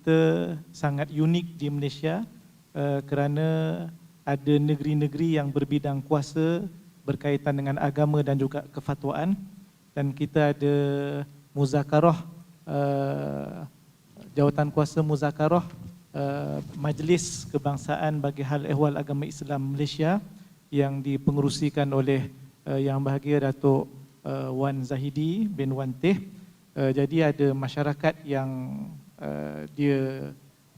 kita sangat unik di Malaysia uh, kerana ada negeri-negeri yang berbidang kuasa berkaitan dengan agama dan juga kefatwaan dan kita ada muzakarah uh, jawatan kuasa muzakarah uh, Majlis Kebangsaan bagi Hal Ehwal Agama Islam Malaysia yang dipengerusikan oleh Yang Bahagia Datuk Wan Zahidi bin Wan Teh. Jadi ada masyarakat yang uh, dia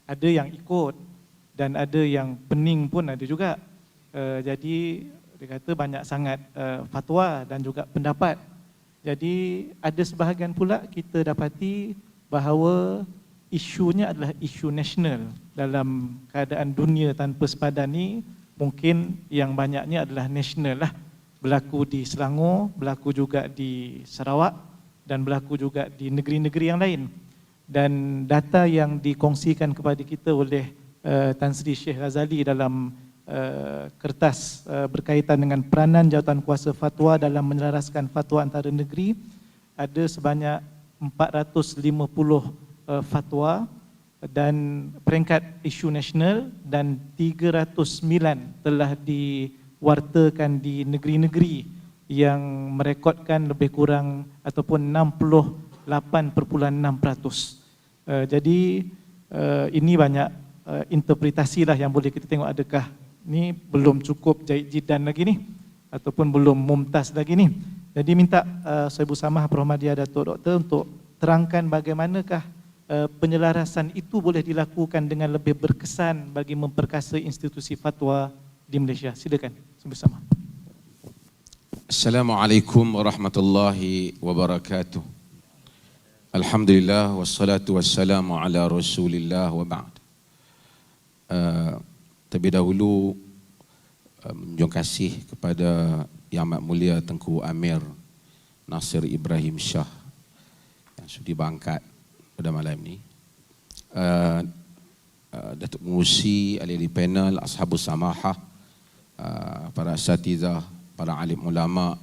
ada yang ikut dan ada yang pening pun ada juga. Uh, jadi dia kata banyak sangat uh, fatwa dan juga pendapat. Jadi ada sebahagian pula kita dapati bahawa isunya adalah isu nasional dalam keadaan dunia tanpa sepadan ni mungkin yang banyaknya adalah nasional lah berlaku di Selangor, berlaku juga di Sarawak dan berlaku juga di negeri-negeri yang lain. Dan data yang dikongsikan kepada kita oleh uh, Tan Sri Syekh Razali dalam uh, kertas uh, berkaitan dengan peranan jawatan kuasa fatwa dalam menyelaraskan fatwa antara negeri ada sebanyak 450 uh, fatwa dan peringkat isu nasional dan 309 telah di wartakan di negeri-negeri yang merekodkan lebih kurang ataupun 68.6%. Uh, jadi uh, ini banyak uh, interpretasi lah yang boleh kita tengok adakah ni belum cukup jahit jidan lagi ni ataupun belum mumtaz lagi ni. Jadi minta uh, saya Ibu Samah Perhormadiah Datuk Doktor untuk terangkan bagaimanakah uh, penyelarasan itu boleh dilakukan dengan lebih berkesan bagi memperkasa institusi fatwa di Malaysia. Silakan bersama. Assalamualaikum warahmatullahi wabarakatuh. Alhamdulillah wassalatu wassalamu ala Rasulillah wa ba'd. Uh, terlebih dahulu uh, menjunjung kasih kepada Yang Amat Mulia Tengku Amir Nasir Ibrahim Shah yang sudi bangkat pada malam ini. Uh, uh, Datuk Musi, ahli panel, Ashabus Samahah, Uh, para asatizah, para alim ulama,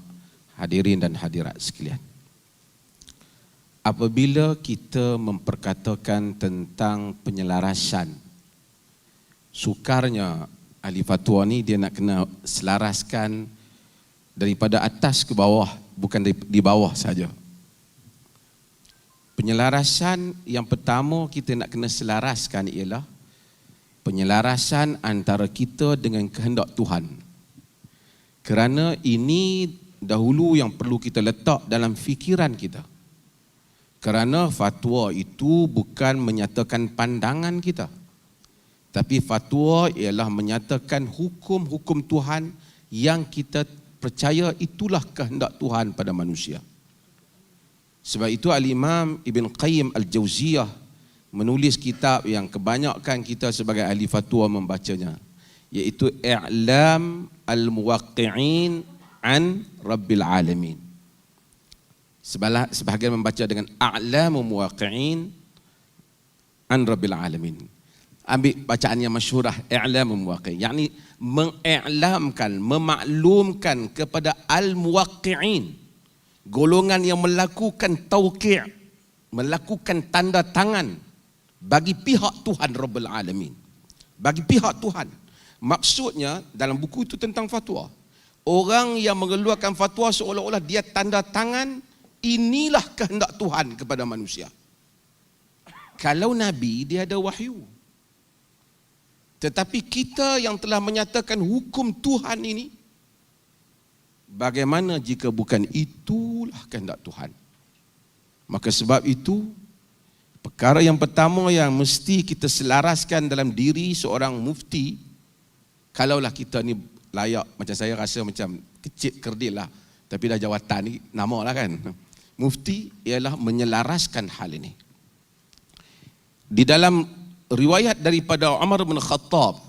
hadirin dan hadirat sekalian. Apabila kita memperkatakan tentang penyelarasan, sukarnya ahli fatwa ni dia nak kena selaraskan daripada atas ke bawah, bukan di bawah saja. Penyelarasan yang pertama kita nak kena selaraskan ialah penyelarasan antara kita dengan kehendak Tuhan. Kerana ini dahulu yang perlu kita letak dalam fikiran kita. Kerana fatwa itu bukan menyatakan pandangan kita. Tapi fatwa ialah menyatakan hukum-hukum Tuhan yang kita percaya itulah kehendak Tuhan pada manusia. Sebab itu Al-Imam Ibn Qayyim Al-Jawziyah menulis kitab yang kebanyakan kita sebagai ahli fatwa membacanya iaitu I'lam al-Muwaqqi'in an Rabbil Alamin. Sebahagian membaca dengan A'lam Muwaqqi'in an Rabbil Alamin. Ambil bacaan yang masyhurah I'lam Muwaqqi'in. yakni mengiklamkan, memaklumkan kepada al-muwaqqi'in golongan yang melakukan tauqi' melakukan tanda tangan bagi pihak Tuhan Rabbul Alamin. Bagi pihak Tuhan. Maksudnya dalam buku itu tentang fatwa. Orang yang mengeluarkan fatwa seolah-olah dia tanda tangan inilah kehendak Tuhan kepada manusia. Kalau Nabi dia ada wahyu. Tetapi kita yang telah menyatakan hukum Tuhan ini bagaimana jika bukan itulah kehendak Tuhan? Maka sebab itu Perkara yang pertama yang mesti kita selaraskan dalam diri seorang mufti kalaulah kita ni layak macam saya rasa macam kecil kerdil lah tapi dah jawatan ni nama lah kan mufti ialah menyelaraskan hal ini. Di dalam riwayat daripada Umar bin Khattab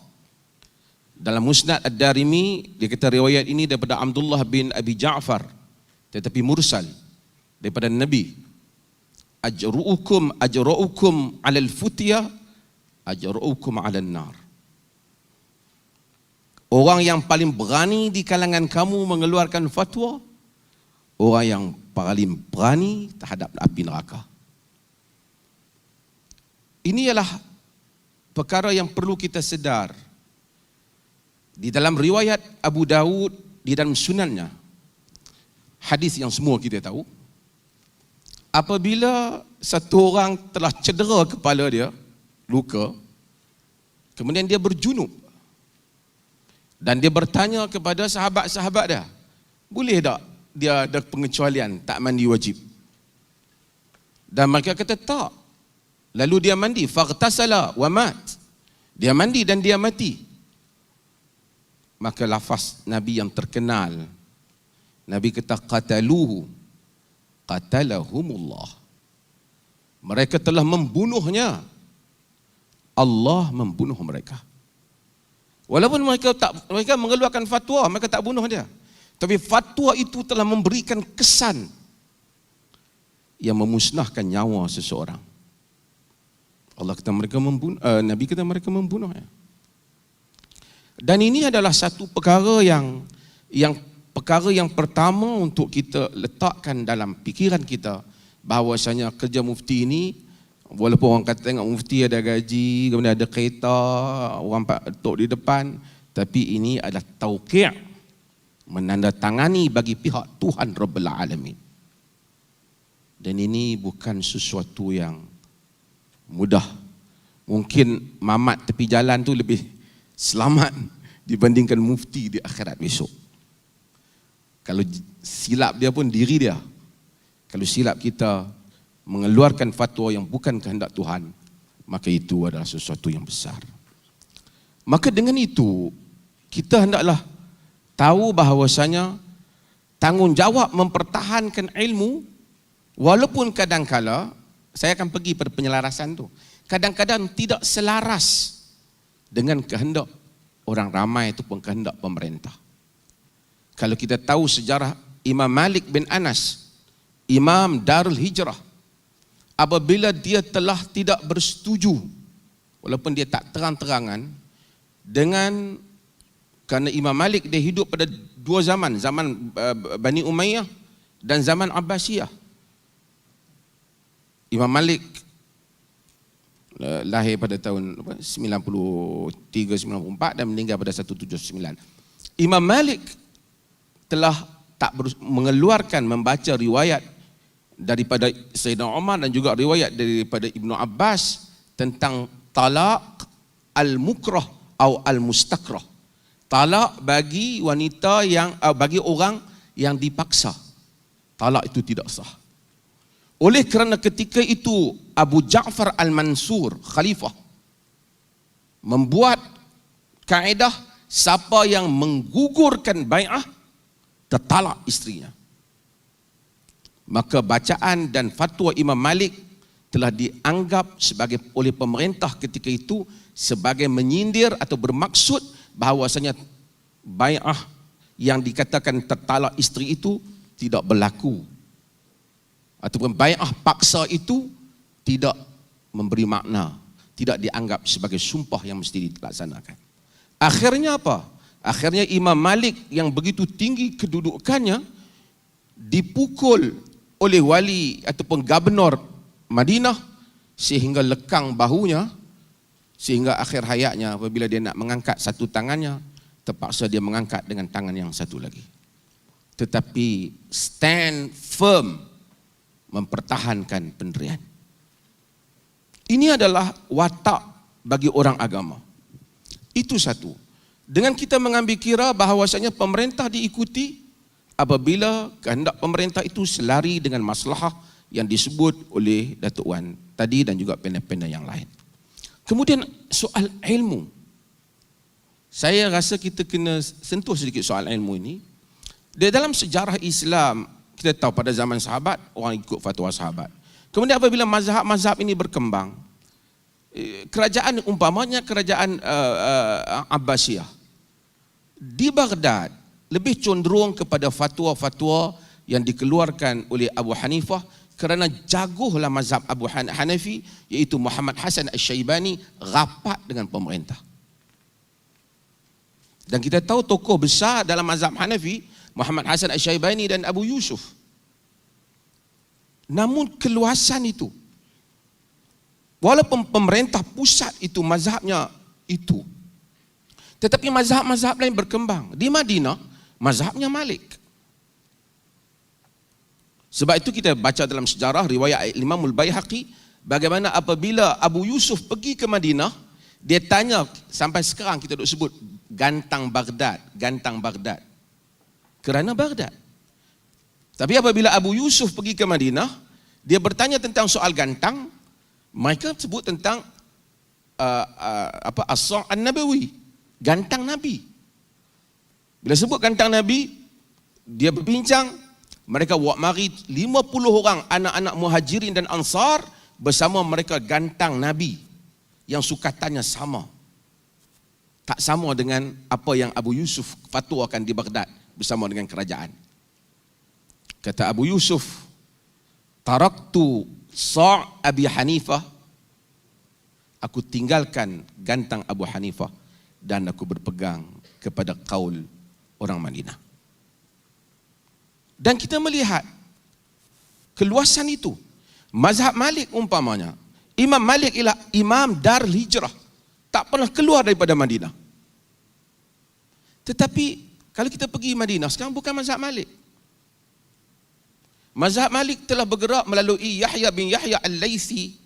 dalam Musnad Ad-Darimi dia kata riwayat ini daripada Abdullah bin Abi Ja'far tetapi mursal daripada Nabi. Ajruukum ajruukum alal futya ajruukum alal nar. Orang yang paling berani di kalangan kamu mengeluarkan fatwa orang yang paling berani terhadap api neraka ini ialah perkara yang perlu kita sedar. Di dalam riwayat Abu Dawud di dalam sunannya hadis yang semua kita tahu apabila satu orang telah cedera kepala dia luka kemudian dia berjunub dan dia bertanya kepada sahabat-sahabat dia boleh tak dia ada pengecualian tak mandi wajib. Dan mereka kata tak. Lalu dia mandi faghtasala wa mat. Dia mandi dan dia mati. Maka lafaz Nabi yang terkenal. Nabi kata qataluhu. Qatalahumullah. Mereka telah membunuhnya. Allah membunuh mereka. Walaupun mereka tak mereka mengeluarkan fatwa mereka tak bunuh dia tapi fatwa itu telah memberikan kesan yang memusnahkan nyawa seseorang. Allah kata mereka membunuh uh, Nabi kata mereka membunuhnya dan ini adalah satu perkara yang yang perkara yang pertama untuk kita letakkan dalam fikiran kita bahawasanya kerja mufti ini walaupun orang kata tengok mufti ada gaji, kemudian ada kereta, orang tok di depan, tapi ini adalah tauqi' menandatangani bagi pihak Tuhan Rabbul Alamin. Dan ini bukan sesuatu yang mudah. Mungkin mamat tepi jalan tu lebih selamat dibandingkan mufti di akhirat besok. Kalau silap dia pun diri dia. Kalau silap kita mengeluarkan fatwa yang bukan kehendak Tuhan, maka itu adalah sesuatu yang besar. Maka dengan itu, kita hendaklah tahu bahawasanya tanggungjawab mempertahankan ilmu walaupun kadang-kala saya akan pergi pada penyelarasan tu. Kadang-kadang tidak selaras dengan kehendak orang ramai itu pun kehendak pemerintah. Kalau kita tahu sejarah Imam Malik bin Anas, Imam Darul Hijrah, apabila dia telah tidak bersetuju, walaupun dia tak terang-terangan, dengan kerana Imam Malik dia hidup pada dua zaman, zaman uh, Bani Umayyah dan zaman Abbasiyah. Imam Malik Eh, lahir pada tahun 93 94 dan meninggal pada 179. Imam Malik telah tak mengeluarkan membaca riwayat daripada Sayyidina Umar dan juga riwayat daripada Ibnu Abbas tentang talak al-mukrah atau al-mustakrah. Talak bagi wanita yang uh, bagi orang yang dipaksa. Talak itu tidak sah. Oleh kerana ketika itu Abu Ja'far Al-Mansur khalifah membuat kaedah siapa yang menggugurkan bai'ah tertalak istrinya. Maka bacaan dan fatwa Imam Malik telah dianggap sebagai oleh pemerintah ketika itu sebagai menyindir atau bermaksud bahawasanya bai'ah yang dikatakan tertalak isteri itu tidak berlaku ataupun bai'ah paksa itu tidak memberi makna, tidak dianggap sebagai sumpah yang mesti dilaksanakan. Akhirnya apa? Akhirnya Imam Malik yang begitu tinggi kedudukannya dipukul oleh wali ataupun gubernur Madinah sehingga lekang bahunya sehingga akhir hayatnya apabila dia nak mengangkat satu tangannya terpaksa dia mengangkat dengan tangan yang satu lagi. Tetapi stand firm mempertahankan penderian. Ini adalah watak bagi orang agama. Itu satu. Dengan kita mengambil kira bahawasanya pemerintah diikuti apabila kehendak pemerintah itu selari dengan masalah yang disebut oleh Datuk Wan tadi dan juga panel-panel yang lain. Kemudian soal ilmu. Saya rasa kita kena sentuh sedikit soal ilmu ini. Di dalam sejarah Islam kita tahu pada zaman sahabat orang ikut fatwa sahabat. Kemudian apabila mazhab-mazhab ini berkembang, eh, kerajaan umpamanya kerajaan uh, uh, Abbasiyah di Baghdad lebih cenderung kepada fatwa-fatwa yang dikeluarkan oleh Abu Hanifah kerana jaguhlah mazhab Abu Hanafi iaitu Muhammad Hasan Al-Syaibani rapat dengan pemerintah. Dan kita tahu tokoh besar dalam mazhab Hanafi Muhammad Hasan Al-Syaibani dan Abu Yusuf. Namun keluasan itu Walaupun pemerintah pusat itu mazhabnya itu. Tetapi mazhab-mazhab lain berkembang. Di Madinah, mazhabnya Malik. Sebab itu kita baca dalam sejarah riwayat Imam Al-Baihaqi bagaimana apabila Abu Yusuf pergi ke Madinah, dia tanya sampai sekarang kita duk sebut gantang Baghdad, gantang Baghdad. Kerana Baghdad. Tapi apabila Abu Yusuf pergi ke Madinah, dia bertanya tentang soal gantang, mereka sebut tentang uh, uh, apa as-sa' an-nabawi, gantang nabi. Bila sebut gantang nabi, dia berbincang, mereka buat mari 50 orang anak-anak muhajirin dan ansar bersama mereka gantang nabi yang sukatannya sama. Tak sama dengan apa yang Abu Yusuf fatwakan di Baghdad bersama dengan kerajaan. Kata Abu Yusuf, taraktu sa' Abi Hanifah, aku tinggalkan gantang Abu Hanifah dan aku berpegang kepada kaul orang Madinah. Dan kita melihat keluasan itu. Mazhab Malik umpamanya. Imam Malik ialah imam dar hijrah. Tak pernah keluar daripada Madinah. Tetapi kalau kita pergi Madinah, sekarang bukan mazhab Malik. Mazhab Malik telah bergerak melalui Yahya bin Yahya Al-Laythi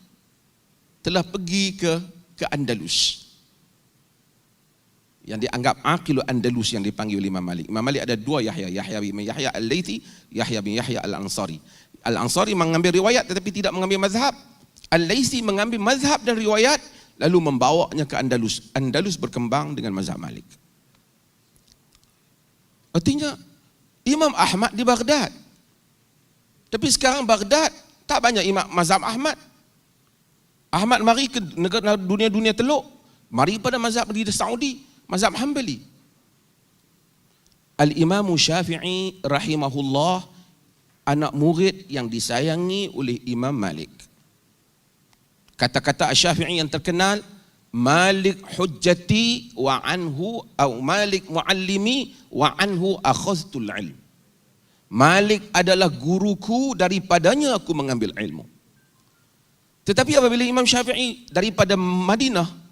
telah pergi ke ke Andalus. Yang dianggap Aqilu Andalus yang dipanggil oleh Imam Malik. Imam Malik ada dua Yahya, Yahya bin Yahya Al-Laythi, Yahya bin Yahya Al-Ansari. Al-Ansari mengambil riwayat tetapi tidak mengambil mazhab. Al-Laythi mengambil mazhab dan riwayat lalu membawanya ke Andalus. Andalus berkembang dengan mazhab Malik. Artinya Imam Ahmad di Baghdad tapi sekarang Baghdad tak banyak imam mazhab Ahmad. Ahmad mari ke negara dunia-dunia teluk, mari pada mazhab di Saudi, mazhab Hambali. Al-Imam Syafi'i rahimahullah anak murid yang disayangi oleh Imam Malik. Kata-kata Syafi'i yang terkenal Malik hujjati wa anhu atau Malik muallimi wa anhu akhadhtul ilm. Malik adalah guruku daripadanya aku mengambil ilmu. Tetapi apabila Imam Syafi'i daripada Madinah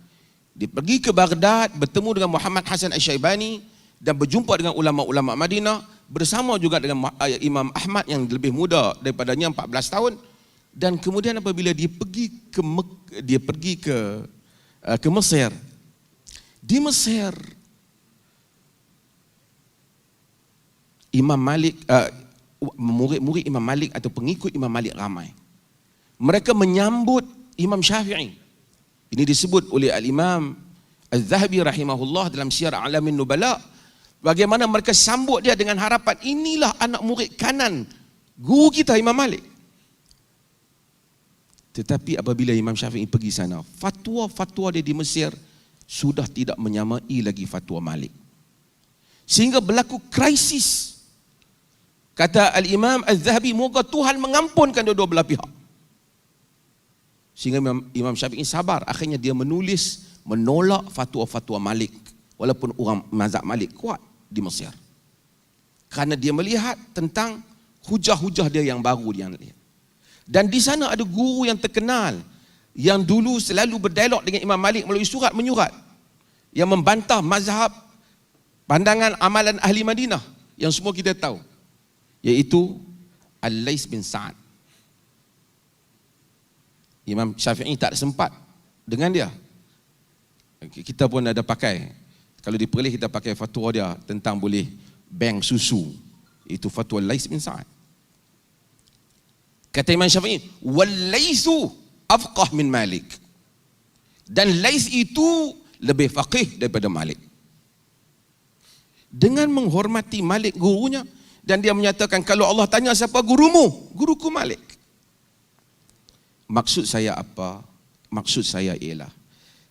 dia pergi ke Baghdad bertemu dengan Muhammad Hasan Asy-Syaibani dan berjumpa dengan ulama-ulama Madinah bersama juga dengan eh, Imam Ahmad yang lebih muda daripadanya 14 tahun dan kemudian apabila dia pergi ke dia pergi ke eh, ke Mesir di Mesir Imam Malik uh, murid-murid Imam Malik atau pengikut Imam Malik ramai. Mereka menyambut Imam Syafi'i. Ini disebut oleh Al-Imam Al-Zahabi rahimahullah dalam Syiar Alamin Nubala. Bagaimana mereka sambut dia dengan harapan inilah anak murid kanan guru kita Imam Malik. Tetapi apabila Imam Syafi'i pergi sana, fatwa-fatwa dia di Mesir sudah tidak menyamai lagi fatwa Malik. Sehingga berlaku krisis Kata Al-Imam Al-Zahabi, moga Tuhan mengampunkan dua-dua belah pihak. Sehingga Imam, Syafi'i sabar. Akhirnya dia menulis, menolak fatwa-fatwa Malik. Walaupun orang mazhab Malik kuat di Mesir. Kerana dia melihat tentang hujah-hujah dia yang baru dia lihat. Dan di sana ada guru yang terkenal yang dulu selalu berdialog dengan Imam Malik melalui surat menyurat yang membantah mazhab pandangan amalan ahli Madinah yang semua kita tahu yaitu Al-Lais bin Sa'ad. Imam Syafi'i tak sempat dengan dia. Kita pun ada pakai. Kalau di Perlis kita pakai fatwa dia tentang boleh bank susu. Itu fatwa Lais bin Sa'ad. Kata Imam Syafi'i, "Wal-laisu afqah min Malik." Dan Lais itu lebih faqih daripada Malik. Dengan menghormati Malik gurunya, dan dia menyatakan kalau Allah tanya siapa gurumu guruku Malik maksud saya apa maksud saya ialah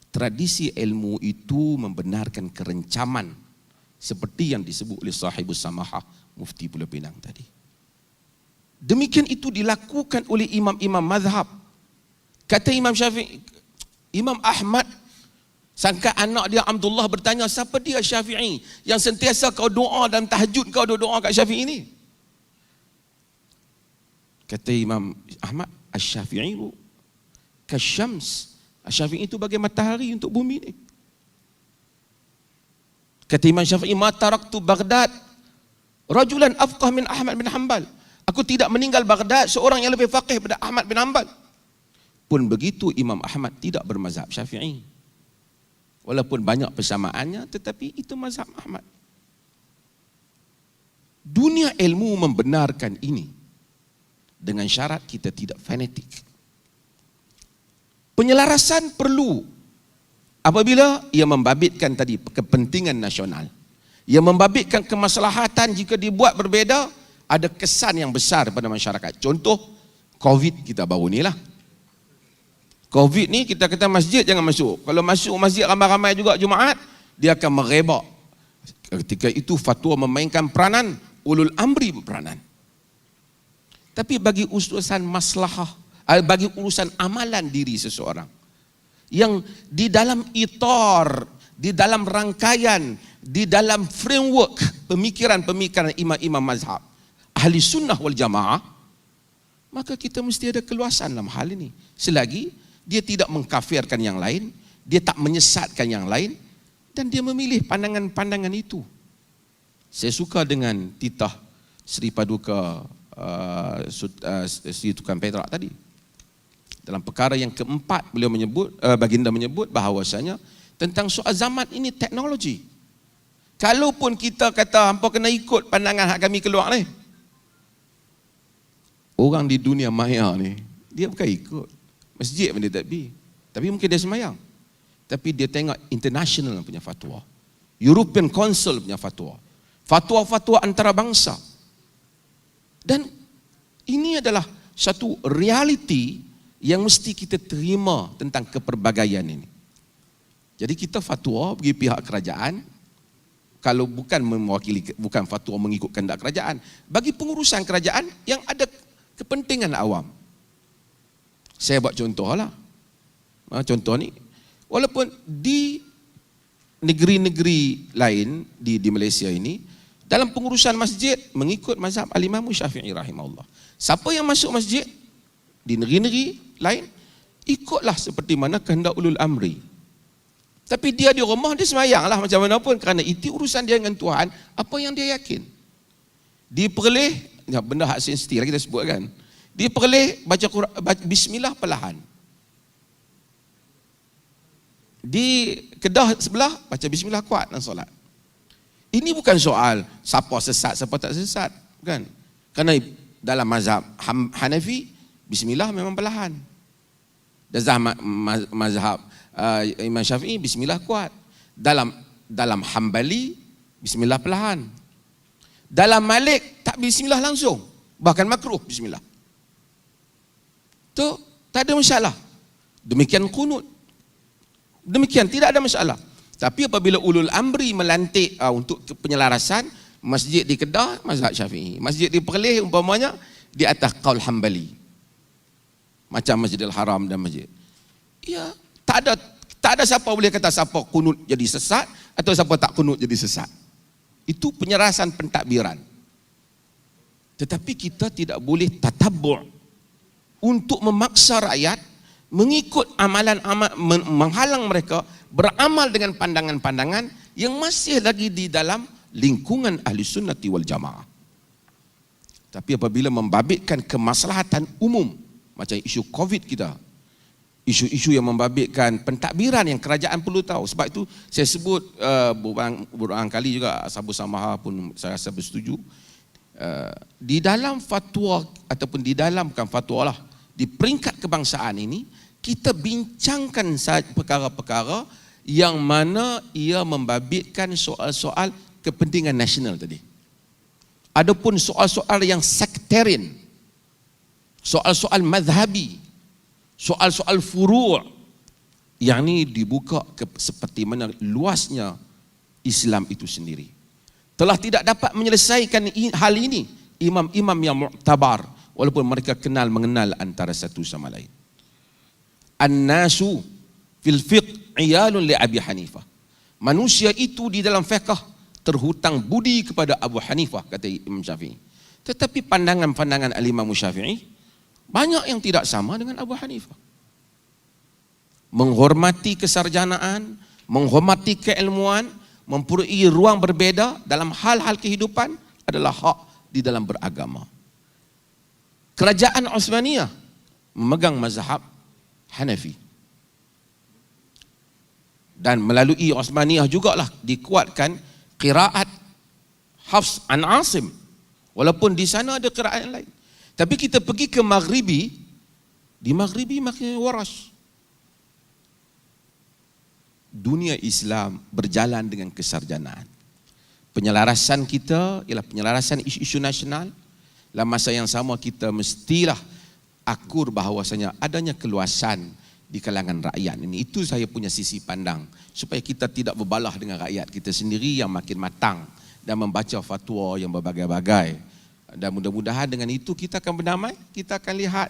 tradisi ilmu itu membenarkan kerencaman seperti yang disebut oleh sahibus samahah mufti Pulau Pinang tadi demikian itu dilakukan oleh imam-imam mazhab kata Imam Syafi'i Imam Ahmad Sangka anak dia Abdullah bertanya, siapa dia Syafi'i? Yang sentiasa kau doa dan tahajud kau doa kat Syafi'i ni. Kata Imam Ahmad, Al-Syafi'i kasyams. Syafi'i itu bagai matahari untuk bumi ni. Kata Imam Syafi'i, ma taraktu Baghdad rajulan afqah min Ahmad bin Hanbal. Aku tidak meninggal Baghdad seorang yang lebih faqih daripada Ahmad bin Hanbal. Pun begitu Imam Ahmad tidak bermazhab Syafi'i. Walaupun banyak persamaannya tetapi itu mazhab Ahmad. Dunia ilmu membenarkan ini dengan syarat kita tidak fanatik. Penyelarasan perlu apabila ia membabitkan tadi kepentingan nasional. Ia membabitkan kemaslahatan jika dibuat berbeza ada kesan yang besar pada masyarakat. Contoh COVID kita baru ni lah. COVID ni kita kata masjid jangan masuk. Kalau masuk masjid ramai-ramai juga Jumaat, dia akan merebak. Ketika itu fatwa memainkan peranan, ulul amri peranan. Tapi bagi urusan maslahah, eh, bagi urusan amalan diri seseorang yang di dalam itar, di dalam rangkaian, di dalam framework pemikiran-pemikiran imam-imam mazhab ahli sunnah wal jamaah maka kita mesti ada keluasan dalam hal ini. Selagi dia tidak mengkafirkan yang lain dia tak menyesatkan yang lain dan dia memilih pandangan-pandangan itu. Saya suka dengan titah Sri Paduka uh, uh, Sri Tukan Petra tadi. Dalam perkara yang keempat beliau menyebut, uh, baginda menyebut bahawasanya tentang soal zaman ini teknologi. Kalaupun kita kata hampa kena ikut pandangan hak kami keluar ni. Orang di dunia maya ni, dia bukan ikut. Masjid pun dia tak pergi. Tapi mungkin dia semayang. Tapi dia tengok international punya fatwa. European Council punya fatwa fatwa-fatwa antarabangsa. Dan ini adalah satu realiti yang mesti kita terima tentang keperbagaian ini. Jadi kita fatwa bagi pihak kerajaan kalau bukan mewakili bukan fatwa mengikut kehendak kerajaan, bagi pengurusan kerajaan yang ada kepentingan awam. Saya buat contohlah. Ha, contoh ni walaupun di negeri-negeri lain di di Malaysia ini dalam pengurusan masjid mengikut mazhab al-Imam Syafi'i rahimahullah. Siapa yang masuk masjid di negeri-negeri lain ikutlah seperti mana kehendak ulul amri. Tapi dia di rumah dia semayanglah macam mana pun kerana itu urusan dia dengan Tuhan, apa yang dia yakin. Diperleh, ya benda hak sensitif lah kita sebut kan. Diperleh baca baca bismillah perlahan. Di kedah sebelah baca bismillah kuat dalam solat. Ini bukan soal siapa sesat, siapa tak sesat. Kan? Kerana dalam mazhab Hanafi, bismillah memang perlahan. Dalam mazhab uh, Imam Syafi'i, bismillah kuat. Dalam dalam Hambali, bismillah perlahan. Dalam Malik, tak bismillah langsung. Bahkan makruh bismillah. Tu tak ada masalah. Demikian kunut. Demikian, tidak ada masalah. Tapi apabila ulul amri melantik uh, untuk penyelarasan masjid di Kedah mazhab Syafi'i, masjid di Perlis umpamanya di atas qaul Hambali. Macam Masjidil Haram dan masjid. Ya, tak ada tak ada siapa boleh kata siapa kunut jadi sesat atau siapa tak kunut jadi sesat. Itu penyerasan pentadbiran. Tetapi kita tidak boleh tatabu' untuk memaksa rakyat mengikut amalan-amal menghalang mereka beramal dengan pandangan-pandangan yang masih lagi di dalam lingkungan ahli sunnati wal jamaah. Tapi apabila membabitkan kemaslahatan umum, macam isu COVID kita, isu-isu yang membabitkan pentadbiran yang kerajaan perlu tahu. Sebab itu saya sebut uh, beberapa kali juga Sabu Samaha pun saya rasa bersetuju. Uh, di dalam fatwa ataupun di dalam bukan fatwa lah, di peringkat kebangsaan ini, kita bincangkan perkara-perkara yang mana ia membabitkan soal-soal kepentingan nasional tadi. Adapun soal-soal yang sektarian, soal-soal madhabi, soal-soal furu' yang ini dibuka ke, seperti mana luasnya Islam itu sendiri. Telah tidak dapat menyelesaikan hal ini imam-imam yang mu'tabar walaupun mereka kenal mengenal antara satu sama lain an-nasu fil fiqh iyalun li Abi Hanifah. Manusia itu di dalam fiqh terhutang budi kepada Abu Hanifah kata Imam Syafi'i. Tetapi pandangan-pandangan Al-Imam Syafi'i banyak yang tidak sama dengan Abu Hanifah. menghormati kesarjanaan, menghormati keilmuan, mempunyai ruang berbeza dalam hal-hal kehidupan adalah hak di dalam beragama. Kerajaan Osmaniyah memegang mazhab Hanafi. Dan melalui Osmaniyah jugalah dikuatkan qiraat Hafs an Asim. Walaupun di sana ada qiraat yang lain. Tapi kita pergi ke Maghribi, di Maghribi makin waras. Dunia Islam berjalan dengan kesarjanaan. Penyelarasan kita ialah penyelarasan isu-isu nasional. Dalam masa yang sama kita mestilah akur bahawasanya adanya keluasan di kalangan rakyat ini. Itu saya punya sisi pandang. Supaya kita tidak berbalah dengan rakyat kita sendiri yang makin matang dan membaca fatwa yang berbagai-bagai. Dan mudah-mudahan dengan itu kita akan berdamai, kita akan lihat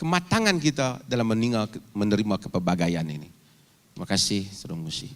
kematangan kita dalam menerima, kepelbagaian ini. Terima kasih, Saudara Musi.